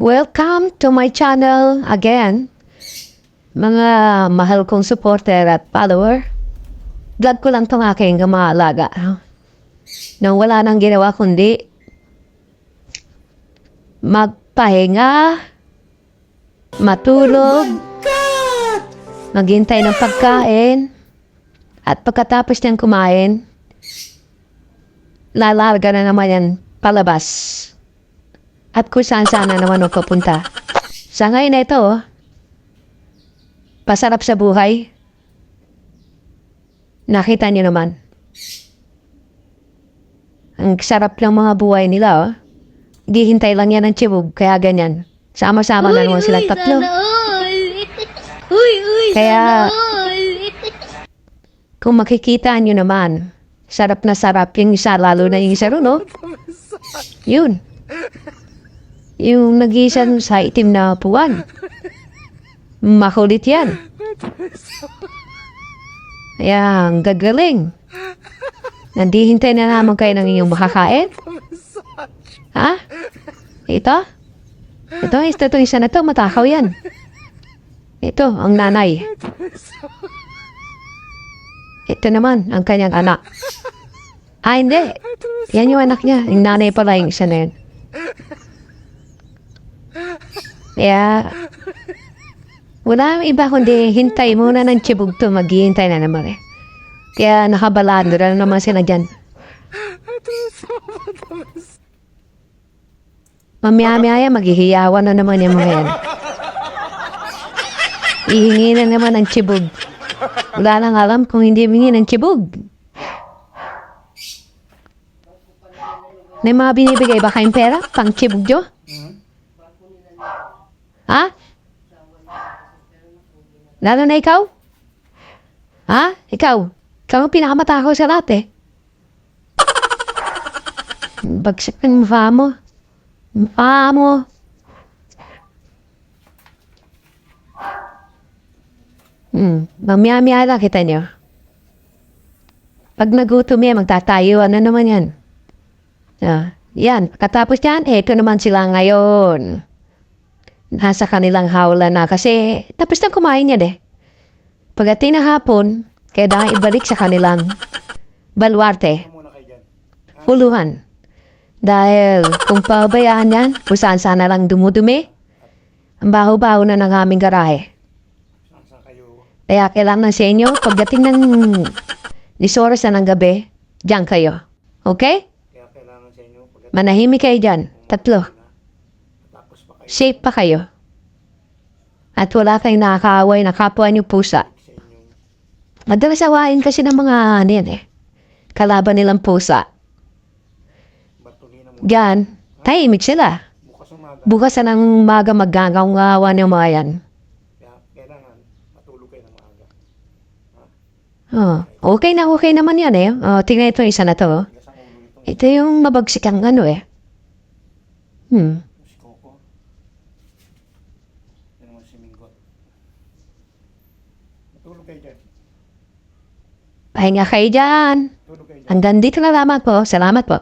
Welcome to my channel again. Mga mahal kong supporter at follower. Vlog ko lang tong aking maalaga. Nang wala nang ginawa kundi magpahinga, matulog, maghintay ng pagkain, at pagkatapos niyang kumain, lalarga na naman yan palabas. At kung saan sana naman magpapunta. Sa ngayon na ito, oh, pasarap sa buhay. Nakita niyo naman. Ang sarap ng mga buhay nila, oh. Gihintay lang yan ng tiyubog, kaya ganyan. Sama-sama na naman sila tatlo. Uy, uy, Kaya-. Kung makikita niyo naman, sarap na sarap yung isa, lalo na yung isa ron, no? Yun. Yung nag-iisa dun sa itim na puwan. Makulit yan. Kaya, ang gagaling. Nandihintay na naman kayo ng inyong makakain? Ha? Ito? Ito, ito, ito, isa na to, matakaw yan. Ito, ang nanay. Ito naman, ang kanyang anak. Ah, hindi. Yan yung anak niya. Yung nanay pala yung isa na yun. Kaya, wala iba kundi hintay muna ng tiyubog to. Maghihintay na naman eh. Kaya nakabalado na naman sila dyan. Mamaya-maya, maghihiyawan na naman yung mga yan. Ihingi na naman ng tiyubog. Wala nang alam kung hindi humingi ng tiyubog. May mga binibigay ba kayong pera? Pang tiyubog nyo? Ha? Lalo na ikaw? Ha? Ikaw? Ikaw ang pinakamatakaw sa lahat eh. Bagsak ng mukha mo. Mukha mo. Hmm, mamaya-maya lang kita niyo. Pag nagutom yan, magtatayo, ano naman yan? Ah, yan, katapos yan, eto naman sila ngayon. Nasa kanilang hawla na kasi tapos na kumain yan eh. Pagdating na hapon, kailangan ibalik sa kanilang balwarte. Puluhan. Dahil kung pabayaan yan, kung saan sana lang dumudumi, ang baho-baho na ng aming garahe. Kaya kailangan sa inyo, pagdating ng lisoras na ng gabi, diyan kayo. Okay? Manahimik kayo dyan. Tatlo. Safe pa kayo. At wala kayong nakakaaway na kapwa niyo pusa. Madalas awain kasi ng mga yan eh. Kalaban nilang pusa. Diyan, tahimik sila. Bukas na ng maga maggagawa ng mga yan. Oh, okay na okay naman yan eh. Oh, tingnan ito isa na to. oh. Ito yung mabagsikang ano eh. Hmm. Matulog kayo dyan. Pahinga kayo dyan. Tulog kayo dyan. Hanggang dito na lamang po. Salamat po.